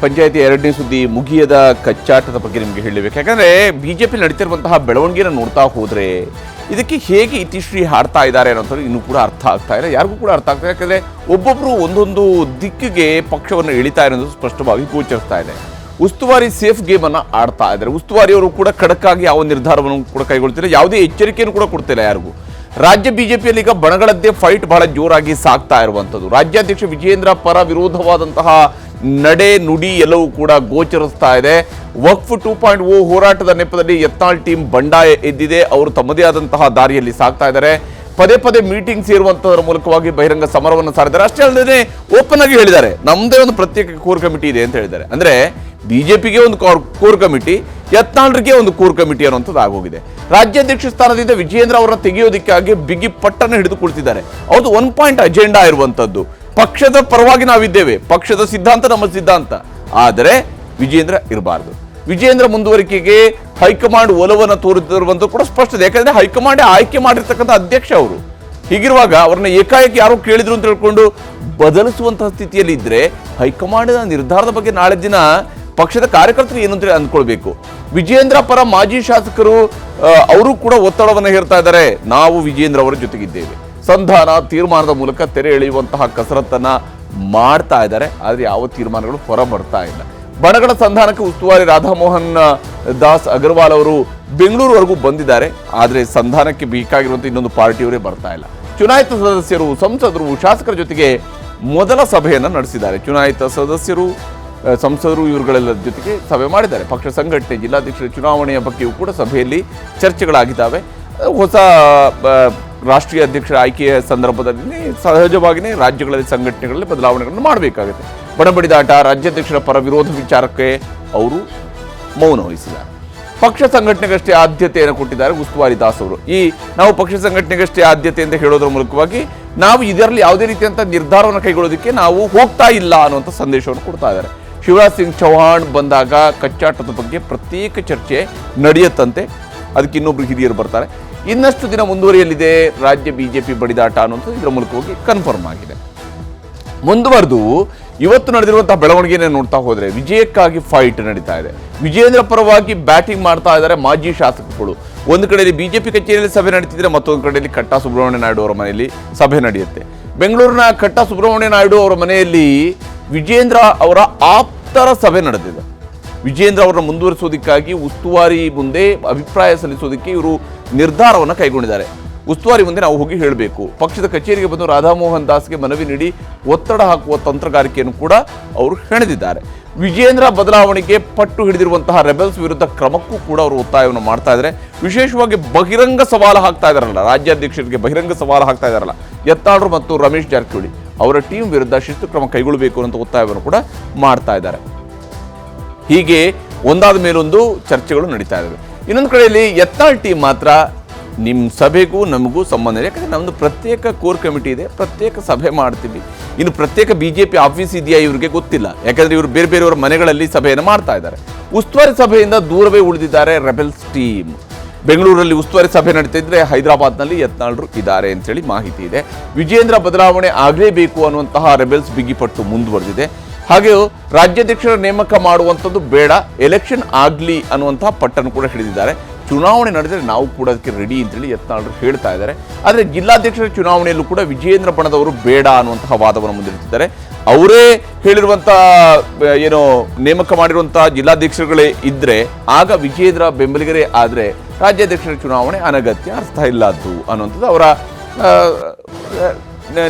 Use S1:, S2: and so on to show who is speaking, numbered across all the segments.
S1: ಪಂಚಾಯತಿ ಎರಡನೇ ಸುದ್ದಿ ಮುಗಿಯದ ಕಚ್ಚಾಟದ ಬಗ್ಗೆ ನಿಮಗೆ ಹೇಳಬೇಕು. ಜೆ ಪಿ ನಡೀತಿರುವಂತಹ ಬೆಳವಣಿಗೆನ ನೋಡ್ತಾ ಹೋದರೆ ಇದಕ್ಕೆ ಹೇಗೆ ಇತಿಶ್ರೀ ಹಾಡ್ತಾ ಇದ್ದಾರೆ ಅನ್ನೋದು ಇನ್ನೂ ಕೂಡ ಅರ್ಥ ಆಗ್ತಾ ಇಲ್ಲ. ಯಾರಿಗೂ ಕೂಡ ಅರ್ಥ ಆಗ್ತಾ ಯಾಕಂದರೆ ಒಬ್ಬೊಬ್ರು ಒಂದೊಂದು ದಿಕ್ಕಿಗೆ ಪಕ್ಷವನ್ನು ಇಳಿತಾ ಇರೋದು ಸ್ಪಷ್ಟವಾಗಿ ಗೋಚರಿಸ್ತಾ ಇದೆ. ಉಸ್ತುವಾರಿ ಸೇಫ್ ಗೇಮನ್ನು ಆಡ್ತಾ ಇದ್ದಾರೆ. ಉಸ್ತುವಾರಿಯವರು ಕೂಡ ಖಡಕ್ಕಾಗಿ ಯಾವ ನಿರ್ಧಾರವನ್ನು ಕೂಡ ಕೈಗೊಳ್ತಿಲ್ಲ. ಯಾವುದೇ ಎಚ್ಚರಿಕೆಯನ್ನು ಕೂಡ ಕೊಡ್ತಿಲ್ಲ ಯಾರಿಗೂ. ರಾಜ್ಯ ಬಿಜೆಪಿಯಲ್ಲಿ ಈಗ ಬಣಗಳದ್ದೇ ಫೈಟ್ ಬಹಳ ಜೋರಾಗಿ ಸಾಗ್ತಾ ಇರುವಂಥದ್ದು. ರಾಜ್ಯಾಧ್ಯಕ್ಷ ವಿಜೇಂದ್ರ ಪರ ವಿರೋಧವಾದಂತಹ ನಡೆ ನುಡಿ ಎಲ್ಲವೂ ಕೂಡ ಗೋಚರಿಸ್ತಾ ಇದೆ. ವಕ್ಫ್ ಟೂ ಪಾಯಿಂಟ್ ಓ ಹೋರಾಟದ ನೆಪದಲ್ಲಿ ಯತ್ನಾಳ್ ಟೀಮ್ ಬಂಡಾಯ ಎದ್ದಿದೆ. ಅವರು ತಮ್ಮದೇ ಆದಂತಹ ದಾರಿಯಲ್ಲಿ ಸಾಗ್ತಾ ಇದ್ದಾರೆ. ಪದೇ ಪದೇ ಮೀಟಿಂಗ್ ಸೇರುವಂತದರ ಮೂಲಕವಾಗಿ ಬಹಿರಂಗ ಸಮರವನ್ನು ಸಾರಿದ್ದಾರೆ. ಅಷ್ಟೇ ಅಲ್ಲದೆ ಓಪನ್ ಆಗಿ ಹೇಳಿದ್ದಾರೆ. ನಮ್ಮದೇ ಒಂದು ಪ್ರತ್ಯೇಕ ಕೋರ್ ಕಮಿಟಿ ಇದೆ ಅಂತ ಹೇಳಿದ್ದಾರೆ. ಅಂದ್ರೆ ಬಿಜೆಪಿಗೆ ಒಂದು ಕೋರ್ ಕಮಿಟಿ, ಯತ್ನಾಳ್ರಿಗೆ ಒಂದು ಕೋರ್ ಕಮಿಟಿ ಅನ್ನುವಂಥದ್ದು ಆಗೋಗಿದೆ. ರಾಜ್ಯಾಧ್ಯಕ್ಷ ಸ್ಥಾನದಿಂದ ವಿಜಯೇಂದ್ರ ಅವರನ್ನ ತೆಗೆಯೋದಕ್ಕಾಗಿ ಬಿಗಿ ಪಟ್ಟನ್ನು ಹಿಡಿದು ಕುಳಿತಿದ್ದಾರೆ. ಅವ್ರದ್ದು ಒನ್ ಪಾಯಿಂಟ್ ಅಜೆಂಡಾ ಇರುವಂತದ್ದು ಪಕ್ಷದ ಪರವಾಗಿ ನಾವಿದ್ದೇವೆ. ಪಕ್ಷದ ಸಿದ್ಧಾಂತ ನಮ್ಮ ಸಿದ್ಧಾಂತ. ಆದರೆ ವಿಜೇಂದ್ರ ಇರಬಾರ್ದು. ವಿಜೇಂದ್ರ ಮುಂದುವರಿಕೆಗೆ ಹೈಕಮಾಂಡ್ ಒಲವನ್ನು ತೋರುತ್ತಿರುವಂತ ಕೂಡ ಸ್ಪಷ್ಟ ಇದೆ. ಯಾಕಂದ್ರೆ ಹೈಕಮಾಂಡ್ ಆಯ್ಕೆ ಮಾಡಿರ್ತಕ್ಕಂಥ ಅಧ್ಯಕ್ಷ ಅವರು. ಹೀಗಿರುವಾಗ ಅವ್ರನ್ನ ಏಕಾಏಕಿ ಯಾರೋ ಕೇಳಿದ್ರು ಅಂತ ಹೇಳ್ಕೊಂಡು ಬದಲಿಸುವಂತಹ ಸ್ಥಿತಿಯಲ್ಲಿ ಇದ್ರೆ ಹೈಕಮಾಂಡ್ನ ನಿರ್ಧಾರದ ಬಗ್ಗೆ ನಾಳೆ ದಿನ ಪಕ್ಷದ ಕಾರ್ಯಕರ್ತರು ಏನು ಅಂತ ಅಂದ್ಕೊಳ್ಬೇಕು. ವಿಜೇಂದ್ರ ಪರ ಮಾಜಿ ಶಾಸಕರು ಅವರು ಕೂಡ ಒತ್ತಡವನ್ನು ಹೇರ್ತಾ ಇದ್ದಾರೆ. ನಾವು ವಿಜೇಂದ್ರ ಅವರ ಜೊತೆಗಿದ್ದೇವೆ. ಸಂಧಾನ ತೀರ್ಮಾನದ ಮೂಲಕ ತೆರೆ ಎಳೆಯುವಂತಹ ಕಸರತ್ತನ್ನು ಮಾಡ್ತಾ ಇದ್ದಾರೆ, ಆದರೆ ಯಾವ ತೀರ್ಮಾನಗಳು ಹೊರ ಬರ್ತಾ ಇಲ್ಲ. ಬಣಗಳ ಸಂಧಾನಕ್ಕೆ ಉಸ್ತುವಾರಿ ರಾಧಾಮೋಹನ್ ದಾಸ್ ಅಗರ್ವಾಲ್ ಅವರು ಬೆಂಗಳೂರುವರೆಗೂ ಬಂದಿದ್ದಾರೆ, ಆದರೆ ಸಂಧಾನಕ್ಕೆ ಬೇಕಾಗಿರುವಂಥ ಇನ್ನೊಂದು ಪಾರ್ಟಿಯವರೇ ಬರ್ತಾ ಇಲ್ಲ. ಚುನಾಯಿತ ಸದಸ್ಯರು, ಸಂಸದರು, ಶಾಸಕರ ಜೊತೆಗೆ ಮೊದಲ ಸಭೆಯನ್ನು ನಡೆಸಿದ್ದಾರೆ. ಚುನಾಯಿತ ಸದಸ್ಯರು ಸಂಸದರು ಇವರುಗಳೆಲ್ಲ ಜೊತೆಗೆ ಸಭೆ ಮಾಡಿದ್ದಾರೆ. ಪಕ್ಷ ಸಂಘಟನೆ, ಜಿಲ್ಲಾಧ್ಯಕ್ಷರ ಚುನಾವಣೆಯ ಬಗ್ಗೆಯೂ ಕೂಡ ಸಭೆಯಲ್ಲಿ ಚರ್ಚೆಗಳಾಗಿದ್ದಾವೆ. ಹೊಸ ರಾಷ್ಟ್ರೀಯ ಅಧ್ಯಕ್ಷರ ಆಯ್ಕೆಯ ಸಂದರ್ಭದಲ್ಲಿ ಸಹಜವಾಗಿಯೇ ರಾಜ್ಯಗಳಲ್ಲಿ ಸಂಘಟನೆಗಳಲ್ಲಿ ಬದಲಾವಣೆಗಳನ್ನು ಮಾಡಬೇಕಾಗುತ್ತೆ. ಬಡಬಡಿದಾಟ ರಾಜ್ಯಾಧ್ಯಕ್ಷರ ಪರ ವಿರೋಧ ವಿಚಾರಕ್ಕೆ ಅವರು ಮೌನ ವಹಿಸಿದ್ದಾರೆ ಪಕ್ಷ ಸಂಘಟನೆಗಷ್ಟೇ ಆದ್ಯತೆಯನ್ನು ಕೊಟ್ಟಿದ್ದಾರೆ ಉಸ್ತುವಾರಿ ದಾಸ್ ಅವರು. ಈ ನಾವು ಪಕ್ಷ ಸಂಘಟನೆಗಷ್ಟೇ ಆದ್ಯತೆ ಅಂತ ಹೇಳೋದ್ರ ಮೂಲಕವಾಗಿ ನಾವು ಇದರಲ್ಲಿ ಯಾವುದೇ ರೀತಿಯಂತ ನಿರ್ಧಾರವನ್ನು ಕೈಗೊಳ್ಳೋದಕ್ಕೆ ನಾವು ಹೋಗ್ತಾ ಇಲ್ಲ ಅನ್ನುವಂಥ ಸಂದೇಶವನ್ನು ಕೊಡ್ತಾ ಇದ್ದಾರೆ. ಶಿವರಾಜ್ ಸಿಂಗ್ ಚೌಹಾಣ್ ಬಂದಾಗ ಕಚ್ಚಾಟದ ಬಗ್ಗೆ ಪ್ರತ್ಯೇಕ ಚರ್ಚೆ ನಡೆಯುತ್ತಂತೆ. ಅದಕ್ಕೆ ಇನ್ನೊಬ್ರು ಹಿರಿಯರು ಬರ್ತಾರೆ. ಇನ್ನಷ್ಟು ದಿನ ಮುಂದುವರಿಯಲಿದೆ. ರಾಜ್ಯ ಬಿಜೆಪಿ ಬಡಿದಾಟ ಅನ್ನೋದು ಇದರ ಮೂಲಕವಾಗಿ ಕನ್ಫರ್ಮ್ ಆಗಿದೆ. ಮುಂದುವರೆದು, ಇವತ್ತು ನಡೆದಿರುವಂತಹ ಬೆಳವಣಿಗೆಯನ್ನು ನೋಡ್ತಾ ಹೋದರೆ ವಿಜಯಕ್ಕಾಗಿ ಫೈಟ್ ನಡೀತಾ ಇದೆ. ವಿಜೇಂದ್ರ ಪರವಾಗಿ ಬ್ಯಾಟಿಂಗ್ ಮಾಡ್ತಾ ಇದ್ದಾರೆ ಮಾಜಿ ಶಾಸಕರುಗಳು. ಒಂದು ಕಡೆಯಲ್ಲಿ ಬಿಜೆಪಿ ಕಚೇರಿಯಲ್ಲಿ ಸಭೆ ನಡೀತಿದ್ರೆ ಮತ್ತೊಂದು ಕಡೆಯಲ್ಲಿ ಕಟ್ಟಾ ಸುಬ್ರಹ್ಮಣ್ಯ ನಾಯ್ಡು ಅವರ ಮನೆಯಲ್ಲಿ ಸಭೆ ನಡೆಯುತ್ತೆ. ಬೆಂಗಳೂರಿನ ಕಟ್ಟಾ ಸುಬ್ರಹ್ಮಣ್ಯ ನಾಯ್ಡು ಅವರ ಮನೆಯಲ್ಲಿ ವಿಜೇಂದ್ರ ಅವರ ಆಪ್ತರ ಸಭೆ ನಡೆದಿದೆ. ವಿಜೇಂದ್ರ ಅವರನ್ನ ಮುಂದುವರಿಸೋದಕ್ಕಾಗಿ ಉಸ್ತುವಾರಿ ಮುಂದೆ ಅಭಿಪ್ರಾಯ ಸಲ್ಲಿಸೋದಕ್ಕೆ ಇವರು ನಿರ್ಧಾರವನ್ನು ಕೈಗೊಂಡಿದ್ದಾರೆ. ಉಸ್ತುವಾರಿ ಮುಂದೆ ನಾವು ಹೋಗಿ ಹೇಳಬೇಕು. ಪಕ್ಷದ ಕಚೇರಿಗೆ ಬಂದು ರಾಧಾಮೋಹನ್ ದಾಸ್ಗೆ ಮನವಿ ನೀಡಿ ಒತ್ತಡ ಹಾಕುವ ತಂತ್ರಗಾರಿಕೆಯನ್ನು ಕೂಡ ಅವರು ಹೆಣೆದಿದ್ದಾರೆ. ವಿಜೇಂದ್ರ ಬದಲಾವಣೆಗೆ ಪಟ್ಟು ಹಿಡಿದಿರುವಂತಹ ರೆಬೆಲ್ಸ್ ವಿರುದ್ಧ ಕ್ರಮಕ್ಕೂ ಕೂಡ ಅವರು ಒತ್ತಾಯವನ್ನು ಮಾಡ್ತಾ ಇದ್ದಾರೆ. ವಿಶೇಷವಾಗಿ ಬಹಿರಂಗ ಸವಾಲು ಹಾಕ್ತಾ ಇದ್ದಾರಲ್ಲ, ರಾಜ್ಯಾಧ್ಯಕ್ಷರಿಗೆ ಬಹಿರಂಗ ಸವಾಲು ಹಾಕ್ತಾ ಇದ್ದಾರಲ್ಲ ಯತ್ನಾಳ್ರು ಮತ್ತು ರಮೇಶ್ ಜಾರಕಿಹೊಳಿ ಅವರ ಟೀಮ್ ವಿರುದ್ಧ ಶಿಸ್ತು ಕ್ರಮ ಕೈಗೊಳ್ಳಬೇಕು ಅನ್ನೋ ಒತ್ತಾಯವನ್ನು ಕೂಡ ಮಾಡ್ತಾ ಇದ್ದಾರೆ. ಹೀಗೆ ಒಂದಾದ ಮೇಲೊಂದು ಚರ್ಚೆಗಳು ನಡೀತಾ ಇದ್ದಾವೆ. ಇನ್ನೊಂದು ಕಡೆಯಲ್ಲಿ ಎತ್ನಾಳ್ ಟೀಮ್ ಮಾತ್ರ ನಿಮ್ಮ ಸಭೆಗೂ ನಮಗೂ ಸಂಬಂಧ ಇದೆ ಯಾಕಂದರೆ ನಮ್ಮದು ಪ್ರತ್ಯೇಕ ಕೋರ್ ಕಮಿಟಿ ಇದೆ, ಪ್ರತ್ಯೇಕ ಸಭೆ ಮಾಡ್ತೀವಿ. ಇನ್ನು ಪ್ರತ್ಯೇಕ ಬಿ ಜೆ ಪಿ ಆಫೀಸ್ ಇದೆಯಾ ಇವರಿಗೆ ಗೊತ್ತಿಲ್ಲ. ಯಾಕಂದರೆ ಇವರು ಬೇರೆ ಬೇರೆಯವರ ಮನೆಗಳಲ್ಲಿ ಸಭೆಯನ್ನು ಮಾಡ್ತಾ ಇದ್ದಾರೆ. ಉಸ್ತುವಾರಿ ಸಭೆಯಿಂದ ದೂರವೇ ಉಳಿದಿದ್ದಾರೆ ರೆಬೆಲ್ಸ್ ಟೀಮ್ ಬೆಂಗಳೂರಲ್ಲಿ ಉಸ್ತುವಾರಿ ಸಭೆ ನಡೀತಿದ್ರೆ ಹೈದರಾಬಾದ್ನಲ್ಲಿ ಯತ್ನಾಳರು ಇದ್ದಾರೆ ಅಂತೇಳಿ ಮಾಹಿತಿ ಇದೆ. ವಿಜೇಂದ್ರ ಬದಲಾವಣೆ ಆಗಲೇಬೇಕು ಅನ್ನುವಂತಹ ರೆಬೆಲ್ಸ್ ಬಿಗಿಪಟ್ಟು ಮುಂದುವರೆದಿದೆ. ಹಾಗೆಯೂ ರಾಜ್ಯಾಧ್ಯಕ್ಷರ ನೇಮಕ ಮಾಡುವಂಥದ್ದು ಬೇಡ, ಎಲೆಕ್ಷನ್ ಆಗಲಿ ಅನ್ನುವಂತಹ ಪಟ್ಟನ್ನು ಕೂಡ ಹಿಡಿದಿದ್ದಾರೆ. ಚುನಾವಣೆ ನಡೆದರೆ ನಾವು ಕೂಡ ಅದಕ್ಕೆ ರೆಡಿ ಅಂತೇಳಿ ಯತ್ನಾಳರು ಹೇಳ್ತಾ ಇದ್ದಾರೆ. ಆದರೆ ಜಿಲ್ಲಾಧ್ಯಕ್ಷರ ಚುನಾವಣೆಯಲ್ಲೂ ಕೂಡ ವಿಜೇಂದ್ರ ಬಣದವರು ಬೇಡ ಅನ್ನುವಂತಹ ವಾದವನ್ನು ಮುಂದಿಡ್ತಿದ್ದಾರೆ ಅವರೇ ಹೇಳಿರುವಂಥ ಏನು, ನೇಮಕ ಮಾಡಿರುವಂಥ ಜಿಲ್ಲಾಧ್ಯಕ್ಷರುಗಳೇ ಇದ್ದರೆ ಆಗ ವಿಜೇಂದ್ರ ಬೆಂಬಲಿಗರೇ ಆದರೆ ರಾಜ್ಯಾಧ್ಯಕ್ಷರ ಚುನಾವಣೆ ಅನಗತ್ಯ, ಅರ್ಥ ಇಲ್ಲದ್ದು ಅನ್ನುವಂಥದ್ದು ಅವರ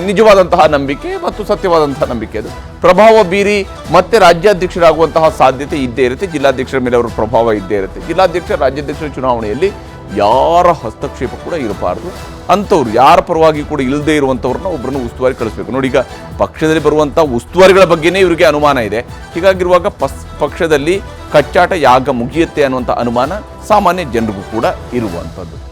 S1: ನಿಜವಾದಂತಹ ನಂಬಿಕೆ ಮತ್ತು ಸತ್ಯವಾದಂತಹ ನಂಬಿಕೆ ಅದು. ಪ್ರಭಾವ ಬೀರಿ ಮತ್ತೆ ರಾಜ್ಯಾಧ್ಯಕ್ಷರಾಗುವಂತಹ ಸಾಧ್ಯತೆ ಇದ್ದೇ ಇರುತ್ತೆ. ಜಿಲ್ಲಾಧ್ಯಕ್ಷರ ಮೇಲೆ ಅವರ ಪ್ರಭಾವ ಇದ್ದೇ ಇರುತ್ತೆ. ಜಿಲ್ಲಾಧ್ಯಕ್ಷ, ರಾಜ್ಯಾಧ್ಯಕ್ಷರ ಚುನಾವಣೆಯಲ್ಲಿ ಯಾರ ಹಸ್ತಕ್ಷೇಪ ಕೂಡ ಇರಬಾರ್ದು. ಅಂಥವ್ರು, ಯಾರ ಪರವಾಗಿ ಕೂಡ ಇಲ್ಲದೆ ಇರುವಂಥವ್ರನ್ನ ಒಬ್ಬರನ್ನು ಉಸ್ತುವಾರಿ ಕಳಿಸ್ಬೇಕು. ನೋಡಿ ಈಗ ಪಕ್ಷದಲ್ಲಿ ಬರುವಂಥ ಉಸ್ತುವಾರಿಗಳ ಬಗ್ಗೆನೇ ಇವರಿಗೆ ಅನುಮಾನ ಇದೆ. ಹೀಗಾಗಿರುವಾಗ ಪಸ್, ಪಕ್ಷದಲ್ಲಿ ಕಚ್ಚಾಟ ಯಾಗ ಮುಗಿಯುತ್ತೆ ಅನ್ನುವಂಥ ಅನುಮಾನ ಸಾಮಾನ್ಯ ಜನರಿಗೂ ಕೂಡ ಇರುವಂಥದ್ದು.